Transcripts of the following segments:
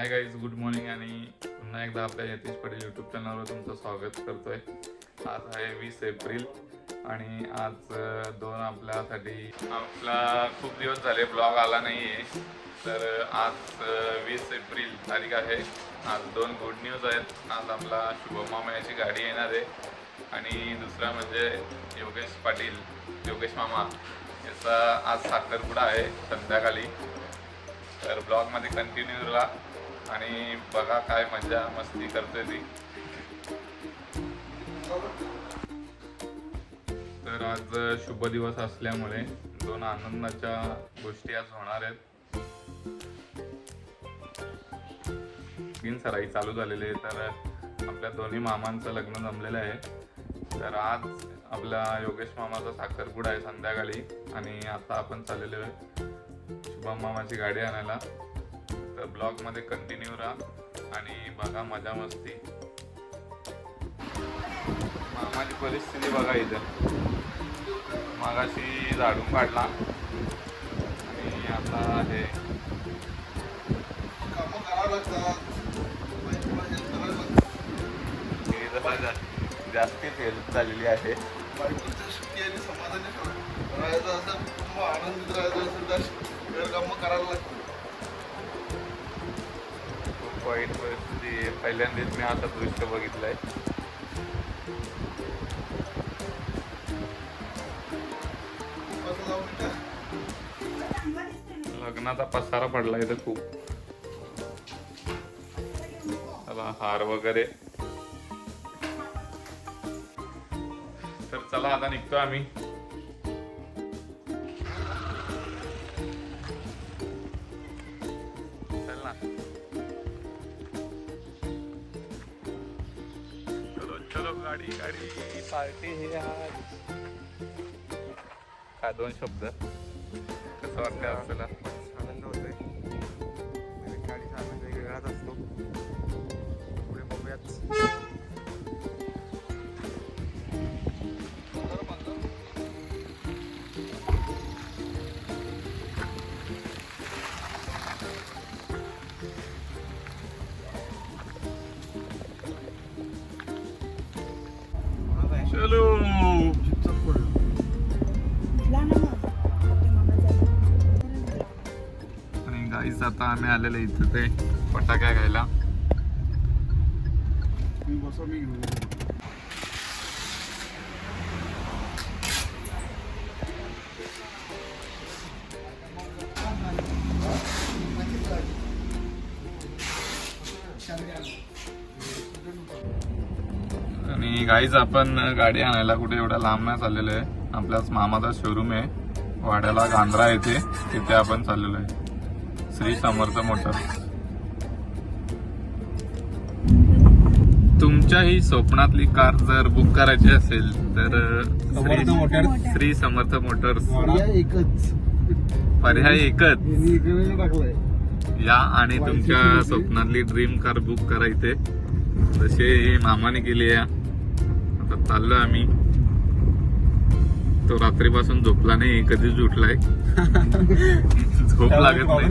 Hi guys good morning आणि पुन्हा एकदा आपल्या यतीश पटेल यूट्यूब चॅनलवर तुमचं स्वागत करतोय. आज आहे वीस एप्रिल आणि आज दोन आपल्यासाठी आपला खूप दिवस झाले ब्लॉग आला नाही आहे तर आज वीस एप्रिल तारीख आहे. आज दोन गुड न्यूज आहेत. आज आपला शुभम मामा याची गाडी येणार आहे. आणि दुसरा म्हणजे योगेश पाटील योगेश मामा याचा आज साखरपुडा आहे संध्याकाळी. तर ब्लॉगमध्ये कंटिन्यू राहा आणि बघा काय मजा मस्ती करतोय ती. तर आज शुभ दिवस असल्यामुळे दोन आनंदाच्या गोष्टी आज होणार आहेत. तीन सराई चालू झालेली आहे तर आपल्या दोन्ही मामांचं लग्न जमलेलं आहे. तर आज आपला योगेश मामाचा साखरपुडा आहे संध्याकाळी आणि आता आपण चाललेलो आहे शुभम मामाची गाडी आणायला. ब्लॉगमध्ये कंटिन्यू राहा आणि बघा मजा मस्ती. मामाची परिस्थिती बघा इथं. मागाशी झाडून काढला. आणि आता हे लागते. हे जास्तीच हेल्प झालेली आहे. आणि समाधानी राहायचं असं कुटुंब आनंदित राहायचं असेल तर घर कामं करायला लागतात. खूप वाईट परिस्थिती पहिल्यांदाच मी आता दृश्य बघितलं आहे लग्नाचा पसारा पडला इथं खूप. चला हार वगैरे. तर चला आता निघतो आम्ही. गाडी गाडी. पार्टी हे आज. काय दोन शब्द? कसं वाटतं आपल्याला आनंद होतोय. नवीन गाडीचा आनंद वेगवेगळाच असतो. पुढे बघूयात. हॅलो. आणि गाईज आता आम्ही आलेले इथं ते फटाक्या घ्यायला. मी बसा मी घेऊन आणि गाईज आपण गाडी आणायला कुठे एवढा लांब नाही चाललेलो आहे. आपल्याच मामाचा शोरूम आहे. वाड्याला गांधरा येथे. तिथे आपण चाललेलो आहे. श्री समर्थ मोटर्स तुमच्याही स्वप्नातली कार जर बुक करायची असेल तर श्री- समर्थ मोटर्स. पर्याय एकच. या आणि तुमच्या स्वप्नातली ड्रीम कार बुक करा इथे. तसे मामाने केली आहे. आता चाललो आम्ही. तो रात्रीपासून झोपला नाही कधीच उठलाय झोप लागत नाही.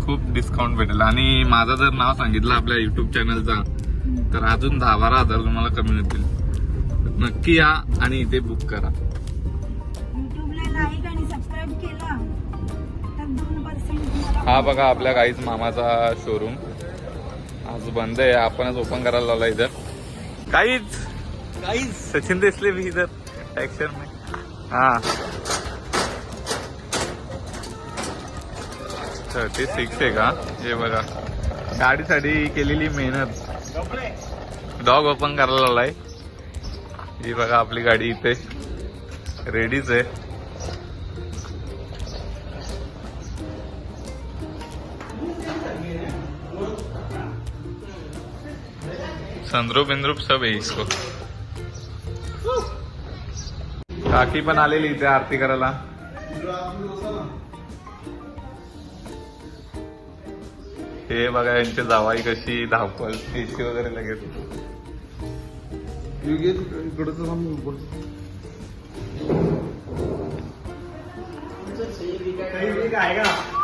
खूप डिस्काउंट भेटेल. आणि माझं जर नाव सांगितलं आपल्या युट्यूब चॅनलचा तर अजून दहा बारा हजार तुम्हाला कमी मिळतील तर नक्की या आणि इथे बुक करा. हा बघा आपल्या गाईच मामाचा शोरूम आज बंद आहे आपणच ओपन करायला लावला इथं. काहीच काहीच सचिन दिसले मी इधर ऍक्शन में हा. थर्टी सिक्स आहे का? हे बघा. गाडीसाठी केलेली मेहनत. डॉग ओपन करायला लावलाय ही बघा आपली गाडी इथे. रेडीच आहे. संद्रूप इंद्रूप सब आहे इसको। काकी पण आलेली इथे आरती करायला. हे बघा यांची जावाई कशी धावपळ एसी वगैरे लगेच. आहे का?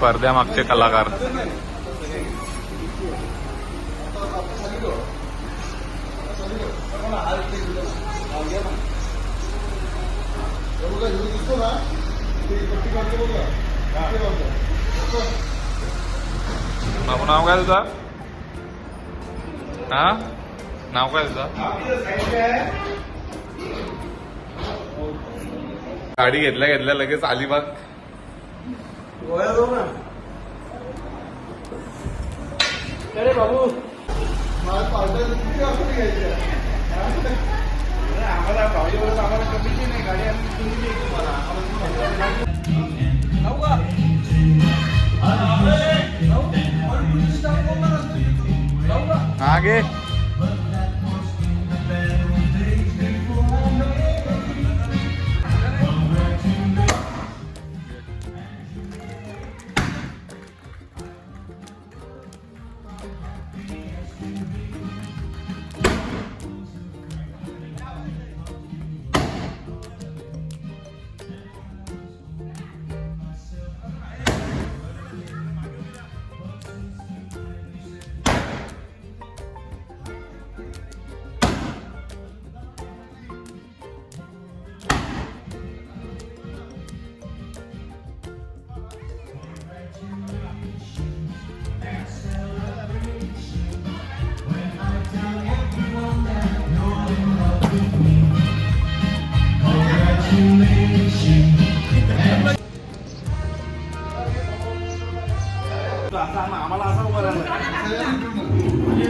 पडद्यामागचे कलाकार. बाबू नाव काय तुझा? हा? नाव काय तुझं? गाडी घेतल्या घेतल्या लगेच अलिबाग. अरे बाबू. आम्हाला कमीची नाही गाडी आम्ही तुम्ही? आगे तो असा आम्हाला असा उभा राहिला. तुम्ही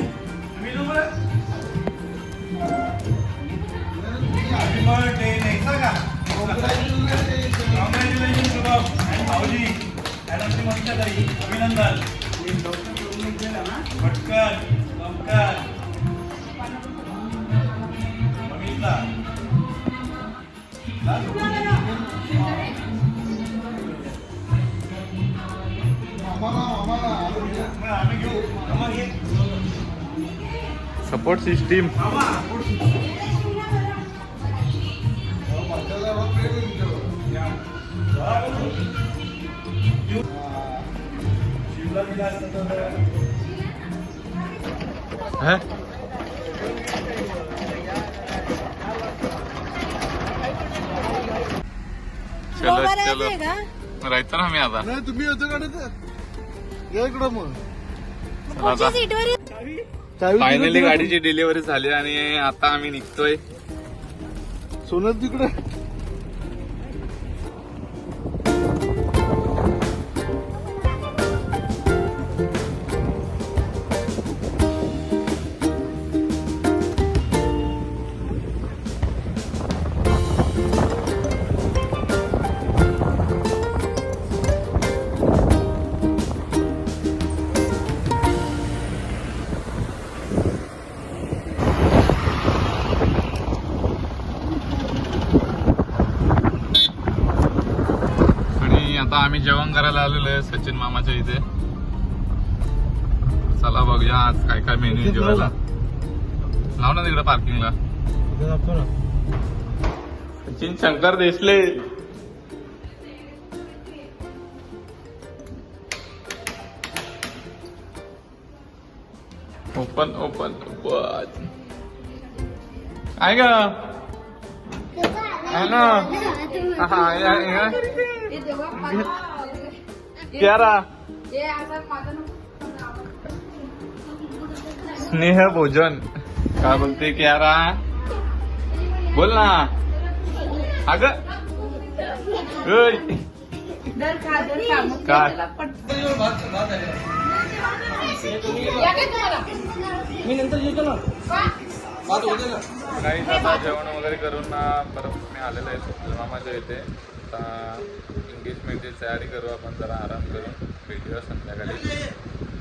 कॉंग्रॅच्युलेशन शुभम आणि भाऊजी मॅडम श्रीमंताई अभिनंदन. पटकन लवकर बघितला? सपोर्ट सिस्टीम मामा शिवला दिला असतं तर चलो मोबाईल चलो आहे का राहायचं ना मी आता नाही तुम्ही होतो का तर या इकडं मग चला आता पुढच्या सीटवर ये. चावी फायनली गाडीची डिलिव्हरी झाली आणि आता आम्ही निघतोय. सोनं तिकडे. आता आम्ही जेवण करायला आलेलो आहे सचिन मामाच्या इथे. चला बघूया आज काय काय मेन्यू जेवायला. लाव ना तिकडे पार्किंगला. सचिन शंकर देशले ओपन ओपन ओपन. आहे ना स्नेह भोजन. काय बोलते क्यारा बोल ना. अग. काही आता जेवण वगैरे करून ना परत मी आलेलो आहे मामाच्या इथे. आता एंगेजमेंटची तयारी करू आपण जरा आराम करून भेटूया संध्याकाळी.